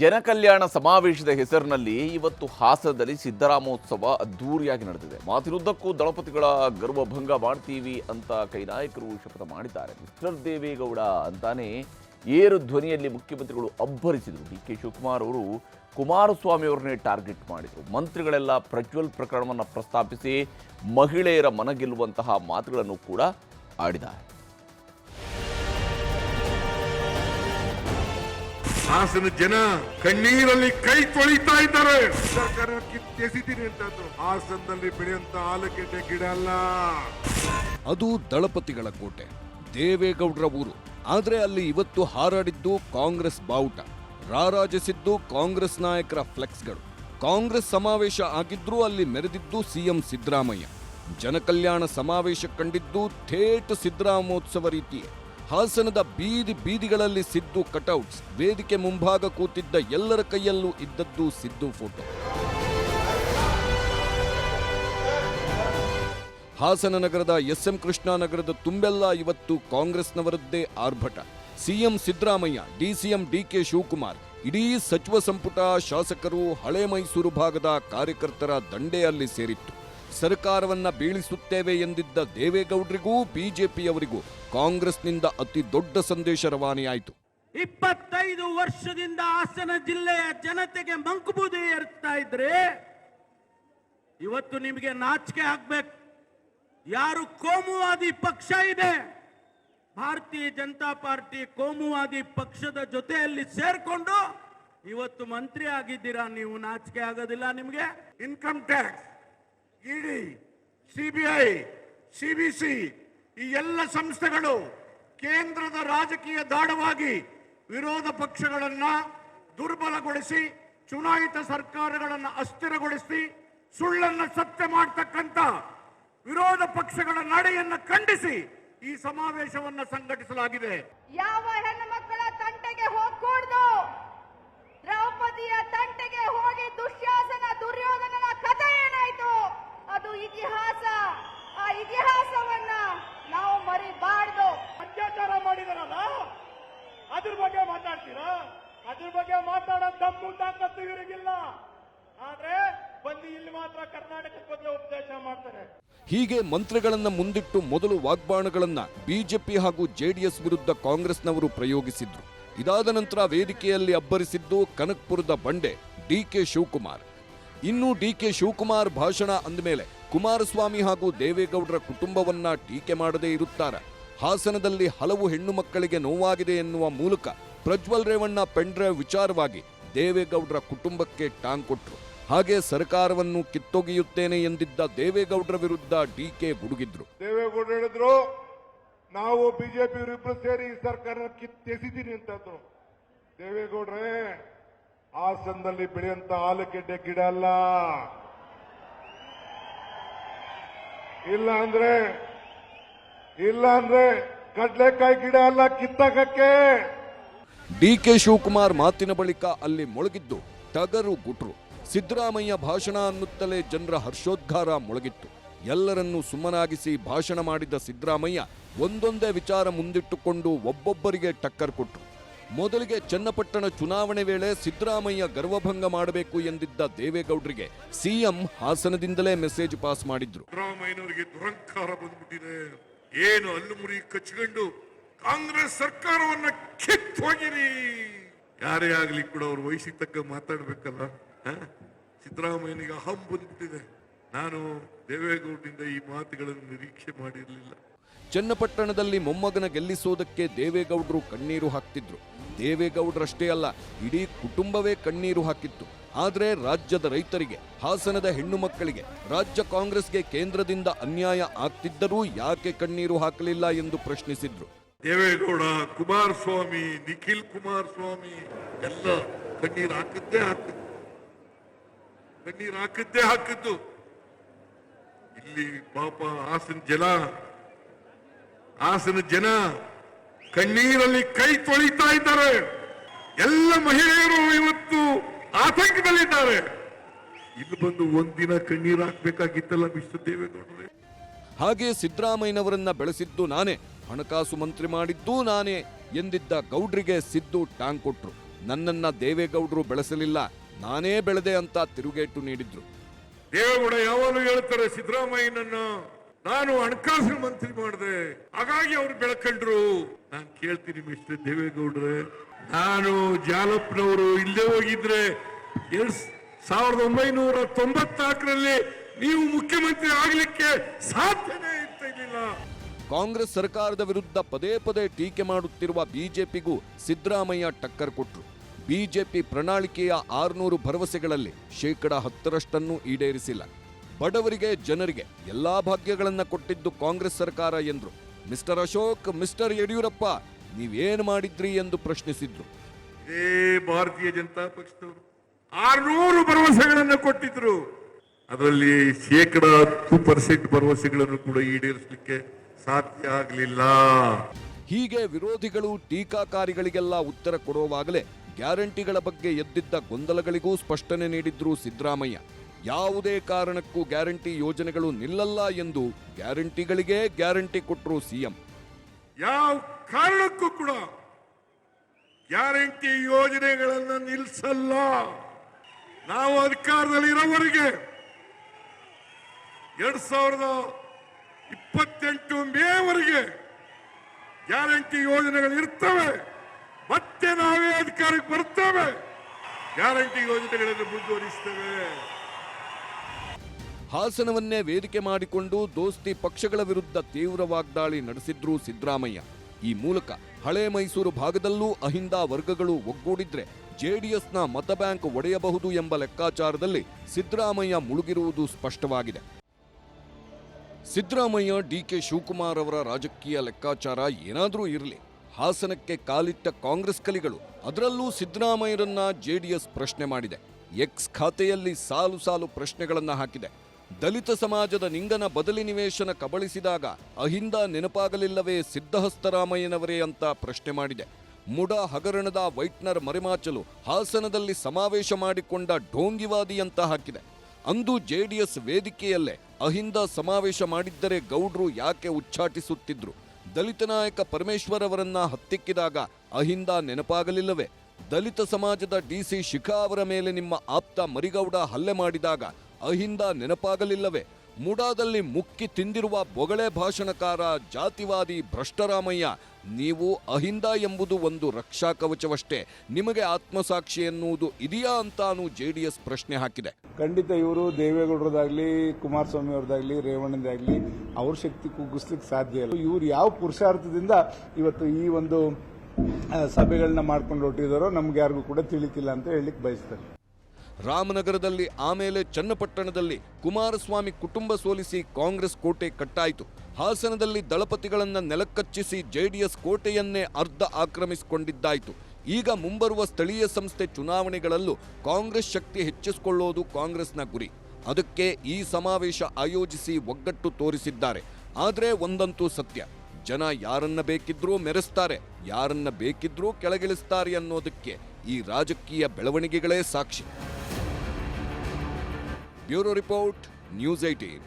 ಜನಕಲ್ಯಾಣ ಸಮಾವೇಶದ ಹೆಸರಿನಲ್ಲಿ ಇವತ್ತು ಹಾಸನದಲ್ಲಿ ಸಿದ್ದರಾಮೋತ್ಸವ ಅದ್ದೂರಿಯಾಗಿ ನಡೆದಿದೆ. ಮಾತಿನುದ್ದಕ್ಕೂ ದಳಪತಿಗಳ ಗರ್ವಭಂಗ ಮಾಡ್ತೀವಿ ಅಂತ ಕೈನಾಯಕರು ಶಪಥ ಮಾಡಿದ್ದಾರೆ. ಮಿಸ್ಟರ್ ದೇವೇಗೌಡ ಅಂತಾನೆ ಏರು ಧ್ವನಿಯಲ್ಲಿ ಮುಖ್ಯಮಂತ್ರಿಗಳು ಅಬ್ಬರಿಸಿದರು. ಡಿ ಕೆ ಶಿವಕುಮಾರ್ ಅವರು ಕುಮಾರಸ್ವಾಮಿ ಅವರನ್ನೇ ಟಾರ್ಗೆಟ್ ಮಾಡಿದರು. ಮಂತ್ರಿಗಳೆಲ್ಲ ಪ್ರಜ್ವಲ್ ಪ್ರಕರಣವನ್ನು ಪ್ರಸ್ತಾಪಿಸಿ ಮಹಿಳೆಯರ ಮನಗೆಲ್ಲುವಂತಹ ಮಾತುಗಳನ್ನು ಕೂಡ ಆಡಿದ್ದಾರೆ. ಹಾಸನ ಜನ ಕಣ್ಣೀರಲ್ಲಿ ಕೈ ತೊಳಿತಾ ಇದ್ದಾರೆ. ಸರ್ಕಾರ ಕಿತ್ತೆಸಿತೀನಿ ಅಂತಂದ್ರು. ಹಾಸನದಲ್ಲಿ ಬೆಳೆಯುವಂತ ಆಲೂಗೆಡ್ಡೆ ಗಿಡ ಅಲ್ಲ. ಅದು ದಳಪತಿಗಳ ಕೋಟೆ, ದೇವೇಗೌಡರ ಊರು. ಆದ್ರೆ ಅಲ್ಲಿ ಇವತ್ತು ಹಾರಾಡಿದ್ದು ಕಾಂಗ್ರೆಸ್ ಬಾವುಟ. ರಾರಾಜಿಸಿದ್ದು ಕಾಂಗ್ರೆಸ್ ನಾಯಕರ ಫ್ಲೆಕ್ಸ್ಗಳು. ಕಾಂಗ್ರೆಸ್ ಸಮಾವೇಶ ಆಗಿದ್ರೂ ಅಲ್ಲಿ ಮೆರೆದಿದ್ದು ಸಿಎಂ ಸಿದ್ದರಾಮಯ್ಯ. ಜನಕಲ್ಯಾಣ ಸಮಾವೇಶ ಕಂಡಿದ್ದು ಥೇಟ್ ಸಿದ್ದರಾಮೋತ್ಸವ ರೀತಿಯೇ. ಹಾಸನದ ಬೀದಿ ಬೀದಿಗಳಲ್ಲಿ ಸಿದ್ದು ಕಟೌಟ್ಸ್. ವೇದಿಕೆ ಮುಂಭಾಗ ಕೂತಿದ್ದ ಎಲ್ಲರ ಕೈಯಲ್ಲೂ ಇದ್ದದ್ದು ಸಿದ್ದು ಫೋಟೋ. ಹಾಸನ ನಗರದ ಎಸ್ಎಂ ಕೃಷ್ಣ ನಗರದ ತುಂಬೆಲ್ಲ ಇವತ್ತು ಕಾಂಗ್ರೆಸ್ನವರದ್ದೇ ಆರ್ಭಟ. CM Siddaramaiah, DCM DK Shivakumar, ಇಡೀ ಸಚಿವ ಸಂಪುಟ ಶಾಸಕರು ಹಳೆ ಮೈಸೂರು ಭಾಗದ ಕಾರ್ಯಕರ್ತರ ದಂಡೆಯಲ್ಲಿ ಸೇರಿತ್ತು. ಸರ್ಕಾರವನ್ನ ಬೀಳಿಸುತ್ತೇವೆ ಎಂದಿದ್ದ ದೇವೇಗೌಡರಿಗೂ ಬಿಜೆಪಿಯವರಿಗೂ ಕಾಂಗ್ರೆಸ್ನಿಂದ ಅತಿ ದೊಡ್ಡ ಸಂದೇಶ ರವಾನೆಯಾಯಿತು. ಇಪ್ಪತ್ತೈದು ವರ್ಷದಿಂದ ಹಾಸನ ಜಿಲ್ಲೆಯ ಜನತೆಗೆ ಮಂಕುಬೂದಿ ಏರ್ತಾ ಇದ್ರೆ ಇವತ್ತು ನಿಮಗೆ ನಾಚಿಕೆ ಆಗ್ಬೇಕು. ಯಾರು ಕೋಮುವಾದಿ ಪಕ್ಷ ಇದೆ? ಭಾರತೀಯ ಜನತಾ ಪಾರ್ಟಿ ಕೋಮುವಾದಿ ಪಕ್ಷದ ಜೊತೆಯಲ್ಲಿ ಸೇರ್ಕೊಂಡು ಇವತ್ತು ಮಂತ್ರಿ ಆಗಿದ್ದೀರಾ ನೀವು? ನಾಚಿಕೆ ಆಗೋದಿಲ್ಲ ನಿಮಗೆ? Income tax. ED CBI, CBC ಈ ಎಲ್ಲ ಸಂಸ್ಥೆಗಳು ಕೇಂದ್ರದ ರಾಜಕೀಯ ದಾಡವಾಗಿ ವಿರೋಧ ಪಕ್ಷಗಳನ್ನು ದುರ್ಬಲಗೊಳಿಸಿ, ಚುನಾಯಿತ ಸರ್ಕಾರಗಳನ್ನು ಅಸ್ಥಿರಗೊಳಿಸಿ, ಸುಳ್ಳನ್ನು ಸತ್ಯ ಮಾಡ್ತಕ್ಕಂಥ ವಿರೋಧ ಪಕ್ಷಗಳ ನಡೆಯನ್ನು ಖಂಡಿಸಿ ಈ ಸಮಾವೇಶವನ್ನ ಸಂಘಟಿಸಲಾಗಿದೆ. ಯಾವ ಹೆಣ್ಣು ಮಕ್ಕಳ ತಂಟೆಗೆ ಹೋಗ್ಕೂಡ್ದು? ದ್ರೌಪದಿಯ ತಂಟೆಗೆ ಹೋಗಿ ದುಶ್ಯಾಸನ ಅದು ಇತಿಹಾಸ ಆ ಇತಿಹಾಸವನ್ನ ನಾವು ಮರಿಬಾರ್ದು. ಅತ್ಯಾಚಾರ ಮಾಡಿದರಲ್ಲ? ಅದ್ರ ಬಗ್ಗೆ ಮಾತಾಡ್ತೀರಾ? ಅದ್ರ ಬಗ್ಗೆ ಮಾತಾಡೋ ದಮ್ಮು ತಾಕತ್ತು ಇವರಿಗಿಲ್ಲ. ಆದ್ರೆ ಬಂದು ಇಲ್ಲಿ ಮಾತ್ರ ಕರ್ನಾಟಕದ ಬಗ್ಗೆ ಉಪದೇಶ ಮಾಡ್ತಾರೆ. ಹೀಗೆ ಮಂತ್ರಿಗಳನ್ನ ಮುಂದಿಟ್ಟು ಮೊದಲು ವಾಗ್ಬಾಣಗಳನ್ನ ಬಿಜೆಪಿ ಹಾಗೂ ಜೆಡಿಎಸ್ ವಿರುದ್ಧ ಕಾಂಗ್ರೆಸ್ನವರು ಪ್ರಯೋಗಿಸಿದ್ರು. ಇದಾದ ನಂತರ ವೇದಿಕೆಯಲ್ಲಿ ಅಬ್ಬರಿಸಿದ್ದು ಕನಕ್ಪುರದ ಬಂಡೆ ಡಿಕೆ ಶಿವಕುಮಾರ್. ಇನ್ನು ಡಿಕೆ ಶಿವಕುಮಾರ್ ಭಾಷಣ ಅಂದಮೇಲೆ ಕುಮಾರಸ್ವಾಮಿ ಹಾಗೂ ದೇವೇಗೌಡರ ಕುಟುಂಬವನ್ನ ಟೀಕೆ ಮಾಡದೇ ಇರುತ್ತಾರೆ. ಹಾಸನದಲ್ಲಿ ಹಲವು ಹೆಣ್ಣು ಮಕ್ಕಳಿಗೆ ನೋವಾಗಿದೆ ಎನ್ನುವ ಮೂಲಕ ಪ್ರಜ್ವಲ್ ರೇವಣ್ಣ ಪೆಂಡ್ರೈವ್ ವಿಚಾರವಾಗಿ ದೇವೇಗೌಡರ ಕುಟುಂಬಕ್ಕೆ ಟಾಂಗ್ ಕೊಟ್ಟರು ಹಾಗೆ ಸರ್ಕಾರವನ್ನು ಕಿತ್ತೊಗೆಯುತ್ತೇನೆ ಎಂದಿದ್ದ ದೇವೇಗೌಡರ ವಿರುದ್ಧ ಡಿಕೆ ಗುಡುಗಿದ್ರು. ದೇವೇಗೌಡ ಹೇಳಿದ್ರು, ನಾವು ಬಿಜೆಪಿ ಇಬ್ರು ಸೇರಿ ಸರ್ಕಾರ ಕಿತ್ತೆಸಿದೀನಿ ಅಂತಂದ್ರು ದೇವೇಗೌಡ್ರೆ, ಹಾಸನದಲ್ಲಿ ಬೆಳೆಯಂತ ಆಲೂಗೆಡ್ಡೆ ಗಿಡ ಅಲ್ಲ. ಇಲ್ಲ ಅಂದ್ರೆ ಇಲ್ಲ ಅಂದ್ರೆ ಕಡ್ಲೆಕಾಯಿ ಗಿಡ ಅಲ್ಲ ಕಿತ್ತಾಕಕ್ಕೆ. ಡಿಕೆ ಶಿವಕುಮಾರ್ ಮಾತಿನ ಬಳಿಕ ಅಲ್ಲಿ ಮೊಳಗಿದ್ದು ಟಗರು ಗುಟ್ರು. ಸಿದ್ದರಾಮಯ್ಯ ಭಾಷಣ ಅನ್ನುತ್ತಲೇ ಜನರ ಹರ್ಷೋದ್ಗಾರ ಮೊಳಗಿತ್ತು. ಎಲ್ಲರನ್ನೂ ಸುಮ್ಮನಾಗಿಸಿ ಭಾಷಣ ಮಾಡಿದ ಸಿದ್ದರಾಮಯ್ಯ ಒಂದೊಂದೇ ವಿಚಾರ ಮುಂದಿಟ್ಟುಕೊಂಡು ಒಬ್ಬೊಬ್ಬರಿಗೆ ಟಕ್ಕರ್ ಕೊಟ್ರು. ಮೊದಲಿಗೆ ಚನ್ನಪಟ್ಟಣ ಚುನಾವಣೆ ವೇಳೆ ಸಿದ್ದರಾಮಯ್ಯ ಗರ್ವಭಂಗ ಮಾಡಬೇಕು ಎಂದಿದ್ದ ದೇವೇಗೌಡರಿಗೆ ಸಿಎಂ ಹಾಸನದಿಂದಲೇ ಮೆಸೇಜ್ ಪಾಸ್ ಮಾಡಿದ್ರು. ಸಿದ್ದರಾಮಯ್ಯನವರಿಗೆ ದುರಂಕಾರ ಬಂದ್ಬಿಟ್ಟಿದೆ. ಏನು ಅಲ್ಲು ಮುರಿ ಕಚ್ಕೊಂಡು ಕಾಂಗ್ರೆಸ್ ಸರ್ಕಾರವನ್ನ ಕಿತ್ತು ಹೋಗಿರಿ. ಯಾರೇ ಆಗ್ಲಿ ಕೂಡ ಅವ್ರ ವಯಸ್ಸಿಗೆ ತಕ್ಕ ಮಾತಾಡ್ಬೇಕಲ್ಲ? ಸಿದ್ದರಾಮಯ್ಯನಿಗೆ ಅಹಂ ಬಂದ್ಬಿಟ್ಟಿದೆ. ನಾನು ದೇವೇಗೌಡರಿಂದ ಈ ಮಾತುಗಳನ್ನು ನಿರೀಕ್ಷೆ ಮಾಡಿರಲಿಲ್ಲ. ಚನ್ನಪಟ್ಟಣದಲ್ಲಿ ಮೊಮ್ಮಗನ ಗೆಲ್ಲಿಸೋದಕ್ಕೆ ದೇವೇಗೌಡರು ಕಣ್ಣೀರು ಹಾಕ್ತಿದ್ರು. ದೇವೇಗೌಡರಷ್ಟೇ ಅಲ್ಲ, ಇಡೀ ಕುಟುಂಬವೇ ಕಣ್ಣೀರು ಹಾಕಿತ್ತು. ಆದರೆ ರಾಜ್ಯದ ರೈತರಿಗೆ, ಹಾಸನದ ಹೆಣ್ಣು ಮಕ್ಕಳಿಗೆ, ರಾಜ್ಯ ಕಾಂಗ್ರೆಸ್ಗೆ ಕೇಂದ್ರದಿಂದ ಅನ್ಯಾಯ ಆಗ್ತಿದ್ದರೂ ಯಾಕೆ ಕಣ್ಣೀರು ಹಾಕಲಿಲ್ಲ ಎಂದು ಪ್ರಶ್ನಿಸಿದ್ರು. ದೇವೇಗೌಡ, ಕುಮಾರಸ್ವಾಮಿ, ನಿಖಿಲ್ ಕುಮಾರಸ್ವಾಮಿ, ಎಲ್ಲ ಕಣ್ಣೀರು ಹಾಕಿದ್ದೇ ಹಾಕಿದ್ದು. ಕಣ್ಣೀರು ಹಾಕಿದ್ದೇ ಹಾಕಿದ್ದು. ಇಲ್ಲಿ ಪಾಪ ಹಾಸನ ಜನ ಹಾಸನ ಜನ ಕಣ್ಣೀರಲ್ಲಿ ಕೈ ತೊಳಿತಾ ಇದ್ದಾರೆ. ಎಲ್ಲ ಮಹಿಳೆಯರು ಇವತ್ತು ಆತಂಕದಲ್ಲಿದ್ದಾರೆ. ಇದು ಬಂದು ಒಂದಿನ ಕಣ್ಣೀರು ಹಾಕ್ಬೇಕಾಗಿತ್ತಲ್ಲ ಮಿಸ್ಟರ್ ದೇವೇಗೌಡರೇ? ಹಾಗೆ ಸಿದ್ದರಾಮಯ್ಯನವರನ್ನ ಬೆಳೆಸಿದ್ದು ನಾನೇ ಹಣಕಾಸು ಮಂತ್ರಿ ಮಾಡಿದ್ದು ನಾನೇ ಎಂದಿದ್ದ ಗೌಡ್ರಿಗೆ ಸಿದ್ದು ಟಾಂಗ್ ಕೊಟ್ರು. ನನ್ನನ್ನ ದೇವೇಗೌಡರು ಬೆಳೆಸಲಿಲ್ಲ ನಾನೇ ಬೆಳೆದೆ ಅಂತ ತಿರುಗೇಟು ನೀಡಿದ್ರು. ದೇವೇಗೌಡ ಯಾವಾಗಲೂ ಹೇಳ್ತಾರೆ ಸಿದ್ದರಾಮಯ್ಯನನ್ನ ನಾನು ಹಣಕಾಸಿನ ಮಂತ್ರಿ ಮಾಡಿದೆ. ಹಾಗಾಗಿ ಅವ್ರು ಬೆಳಕಂಡ್ರು. ನಾನು ಕೇಳ್ತೀನಿ ಮಿಸ್ಟರ್ ದೇವೇಗೌಡ್ರೆ, ನಾನು ಜಾಲಪ್ಪನವರು ಇಲ್ಲೇ ಹೋಗಿದ್ರೆ ಎರಡ್ ಸಾವಿರದ ಒಂಬೈನೂರ ತೊಂಬತ್ನಾಲ್ಕರಲ್ಲಿ ನೀವು ಮುಖ್ಯಮಂತ್ರಿ ಆಗ್ಲಿಕ್ಕೆ ಸಾಧ್ಯನೇ ಇರ್ತಿರ್ಲಿಲ್ಲ ಕಾಂಗ್ರೆಸ್ ಸರ್ಕಾರದ ವಿರುದ್ಧ ಪದೇ ಪದೇ ಟೀಕೆ ಮಾಡುತ್ತಿರುವ ಬಿಜೆಪಿಗೂ ಸಿದ್ದರಾಮಯ್ಯ ಟಕ್ಕರ್ ಕೊಟ್ರು. ಬಿಜೆಪಿ ಪ್ರಣಾಳಿಕೆಯ ಆರುನೂರು ಭರವಸೆಗಳಲ್ಲಿ ಶೇಕಡ ಹತ್ತರಷ್ಟನ್ನು ಈಡೇರಿಸಿಲ್ಲ. ಬಡವರಿಗೆ ಜನರಿಗೆ ಎಲ್ಲಾ ಭಾಗ್ಯಗಳನ್ನ ಕೊಟ್ಟಿದ್ದು ಕಾಂಗ್ರೆಸ್ ಸರ್ಕಾರ ಎಂದ್ರು. ಮಿಸ್ಟರ್ ಅಶೋಕ್ ಮಿಸ್ಟರ್ ಯಡಿಯೂರಪ್ಪ ನೀವೇನು ಮಾಡಿದ್ರಿ ಎಂದು ಪ್ರಶ್ನಿಸಿದ್ರು. ಇದೇ ಭಾರತೀಯ ಜನತಾ ಪಕ್ಷದವರು ಆರ್ನೂರು ಭರವಸೆಗಳನ್ನು ಕೊಟ್ಟಿದ್ರು. ಅದರಲ್ಲಿ ಶೇಕಡ ಹತ್ತು ಪರ್ಸೆಂಟ್ ಭರವಸೆಗಳನ್ನು ಕೂಡ ಈಡೇರಿಸಲಿಕ್ಕೆ ಸಾಧ್ಯ ಆಗಲಿಲ್ಲ. ಹೀಗೆ ವಿರೋಧಿಗಳು ಟೀಕಾಕಾರಿಗಳಿಗೆಲ್ಲ ಉತ್ತರ ಕೊಡುವಾಗಲೇ ಗ್ಯಾರಂಟಿಗಳ ಬಗ್ಗೆ ಎದ್ದಿದ್ದ ಗೊಂದಲಗಳಿಗೂ ಸ್ಪಷ್ಟನೆ ನೀಡಿದ್ರು ಸಿದ್ದರಾಮಯ್ಯ. ಯಾವುದೇ ಕಾರಣಕ್ಕೂ ಗ್ಯಾರಂಟಿ ಯೋಜನೆಗಳು ನಿಲ್ಲಲ್ಲ ಎಂದು ಗ್ಯಾರಂಟಿಗಳಿಗೆ ಗ್ಯಾರಂಟಿ ಕೊಟ್ಟರು ಸಿಎಂ. ಯಾವ ಕಾರಣಕ್ಕೂ ಕೂಡ ಗ್ಯಾರಂಟಿ ಯೋಜನೆಗಳನ್ನು ನಿಲ್ಲಿಸಲ್ಲ ನಾವು ಅಧಿಕಾರದಲ್ಲಿ ಇರೋವರೆಗೆ ಎರಡ್ ಸಾವಿರದ ಇಪ್ಪತ್ತೆಂಟು ಮೇವರೆಗೆ ಗ್ಯಾರಂಟಿ ಯೋಜನೆಗಳು ಇರ್ತವೆ. ಮತ್ತೆ ನಾವೇ ಅಧಿಕಾರಕ್ಕೆ ಬರ್ತೇವೆ ಗ್ಯಾರಂಟಿ ಯೋಜನೆಗಳನ್ನು ಮುಂದುವರಿಸ್ತೇವೆ. ಹಾಸನವನ್ನೇ ವೇದಿಕೆ ಮಾಡಿಕೊಂಡು ದೋಸ್ತಿ ಪಕ್ಷಗಳ ವಿರುದ್ಧ ತೀವ್ರ ವಾಗ್ದಾಳಿ ನಡೆಸಿದ್ರು ಸಿದ್ದರಾಮಯ್ಯ. ಈ ಮೂಲಕ ಹಳೆ ಮೈಸೂರು ಭಾಗದಲ್ಲೂ ಅಹಿಂದ ವರ್ಗಗಳು ಒಗ್ಗೂಡಿದ್ರೆ ಜೆಡಿಎಸ್ನ ಮತ ಬ್ಯಾಂಕ್ ಒಡೆಯಬಹುದು ಎಂಬ ಲೆಕ್ಕಾಚಾರದಲ್ಲಿ ಸಿದ್ದರಾಮಯ್ಯ ಮುಳುಗಿರುವುದು ಸ್ಪಷ್ಟವಾಗಿದೆ. ಸಿದ್ದರಾಮಯ್ಯ, ಡಿಕೆ ಶಿವಕುಮಾರ್ ಅವರ ರಾಜಕೀಯ ಲೆಕ್ಕಾಚಾರ ಏನಾದರೂ ಇರಲಿ. ಹಾಸನಕ್ಕೆ ಕಾಲಿಟ್ಟ ಕಾಂಗ್ರೆಸ್ ಕಲಿಗಳು ಅದರಲ್ಲೂ ಸಿದ್ದರಾಮಯ್ಯರನ್ನ ಜೆಡಿಎಸ್ ಪ್ರಶ್ನೆ ಮಾಡಿದೆ. ಎಕ್ಸ್ ಖಾತೆಯಲ್ಲಿ ಸಾಲು ಸಾಲು ಪ್ರಶ್ನೆಗಳನ್ನು ಹಾಕಿದೆ. ದಲಿತ ಸಮಾಜದ ನಿಂಗನ ಬದಲಿ ನಿವೇಶನ ಕಬಳಿಸಿದಾಗ ಅಹಿಂದ ನೆನಪಾಗಲಿಲ್ಲವೇ ಸಿದ್ದಹಸ್ತರಾಮಯ್ಯನವರೇ ಅಂತ ಪ್ರಶ್ನೆ ಮಾಡಿದೆ. ಮುಡ ಹಗರಣದ ವೈಟ್ನರ್ ಮರೆಮಾಚಲು ಹಾಸನದಲ್ಲಿ ಸಮಾವೇಶ ಮಾಡಿಕೊಂಡ ಢೋಂಗಿವಾದಿ ಅಂತ ಹಾಕಿದೆ. ಅಂದು ಜೆಡಿಎಸ್ ವೇದಿಕೆಯಲ್ಲೇ ಅಹಿಂದ ಸಮಾವೇಶ ಮಾಡಿದ್ದರೆ ಗೌಡ್ರು ಯಾಕೆ ಉಚ್ಚಾಟಿಸುತ್ತಿದ್ರು? ದಲಿತ ನಾಯಕ ಪರಮೇಶ್ವರ್ ಅವರನ್ನ ಹತ್ತಿಕ್ಕಿದಾಗ ಅಹಿಂದ ನೆನಪಾಗಲಿಲ್ಲವೇ? ದಲಿತ ಸಮಾಜದ ಡಿಸಿ ಶಿಖಾ ಅವರ ಮೇಲೆ ನಿಮ್ಮ ಆಪ್ತ ಮರಿಗೌಡ ಹಲ್ಲೆ ಮಾಡಿದಾಗ ಅಹಿಂದ ನೆನಪಾಗಲಿಲ್ಲವೇ? ಮುಡಾದಲ್ಲಿ ಮುಕ್ಕಿ ತಿಂದಿರುವ ಬೊಗಳೆ ಭಾಷಣಕಾರ ಜಾತಿವಾದಿ ಭ್ರಷ್ಟರಾಮಯ್ಯ, ನೀವು ಅಹಿಂದ ಎಂಬುದು ಒಂದು ರಕ್ಷಾ ಕವಚವಷ್ಟೇ. ನಿಮಗೆ ಆತ್ಮಸಾಕ್ಷಿ ಎನ್ನುವುದು ಇದೆಯಾ ಅಂತಾನು ಎಸ್ ಪ್ರಶ್ನೆ ಹಾಕಿದೆ. ಖಂಡಿತ ಇವರು ದೇವೇಗೌಡರದಾಗ್ಲಿ ಕುಮಾರಸ್ವಾಮಿ ಅವ್ರದ್ದಾಗ್ಲಿ ರೇವಣ್ಣದಾಗ್ಲಿ, ಅವ್ರ ಶಕ್ತಿ ಕುಗ್ಗಿಸ್ಲಿಕ್ಕೆ ಸಾಧ್ಯ ಇಲ್ಲ. ಇವರು ಯಾವ ಪುರುಷಾರ್ಥದಿಂದ ಇವತ್ತು ಈ ಒಂದು ಸಭೆಗಳನ್ನ ಮಾಡ್ಕೊಂಡು ಹೊಟ್ಟಿದಾರೋ ನಮ್ಗೆ ಯಾರಿಗೂ ಕೂಡ ತಿಳಿತಿಲ್ಲ ಅಂತ ಹೇಳಲಿಕ್ಕೆ ಬಯಸ್ತಾರೆ ರಾಮನಗರದಲ್ಲಿ ಆಮೇಲೆ ಚನ್ನಪಟ್ಟಣದಲ್ಲಿ ಕುಮಾರಸ್ವಾಮಿ ಕುಟುಂಬ ಸೋಲಿಸಿ ಕಾಂಗ್ರೆಸ್ ಕೋಟೆ ಕಟ್ಟಾಯಿತು. ಹಾಸನದಲ್ಲಿ ದಳಪತಿಗಳನ್ನು ನೆಲಕಚ್ಚಿಸಿ ಜೆಡಿಎಸ್ ಕೋಟೆಯನ್ನೇ ಅರ್ಧ ಆಕ್ರಮಿಸಿಕೊಂಡಿದ್ದಾಯಿತು. ಈಗ ಮುಂಬರುವ ಸ್ಥಳೀಯ ಸಂಸ್ಥೆ ಚುನಾವಣೆಗಳಲ್ಲೂ ಕಾಂಗ್ರೆಸ್ ಶಕ್ತಿ ಹೆಚ್ಚಿಸಿಕೊಳ್ಳೋದು ಕಾಂಗ್ರೆಸ್ನ ಗುರಿ. ಅದಕ್ಕೆ ಈ ಸಮಾವೇಶ ಆಯೋಜಿಸಿ ಒಗ್ಗಟ್ಟು ತೋರಿಸಿದ್ದಾರೆ. ಆದರೆ ಒಂದಂತೂ ಸತ್ಯ. ಜನ ಯಾರನ್ನ ಬೇಕಿದ್ರೂ ಮೆರೆಸ್ತಾರೆ, ಯಾರನ್ನ ಬೇಕಿದ್ರೂ ಕೆಳಗಿಳಿಸ್ತಾರೆ ಅನ್ನೋದಕ್ಕೆ ಈ ರಾಜಕೀಯ ಬೆಳವಣಿಗೆಗಳೇ ಸಾಕ್ಷಿ. Bureau report, news eighteen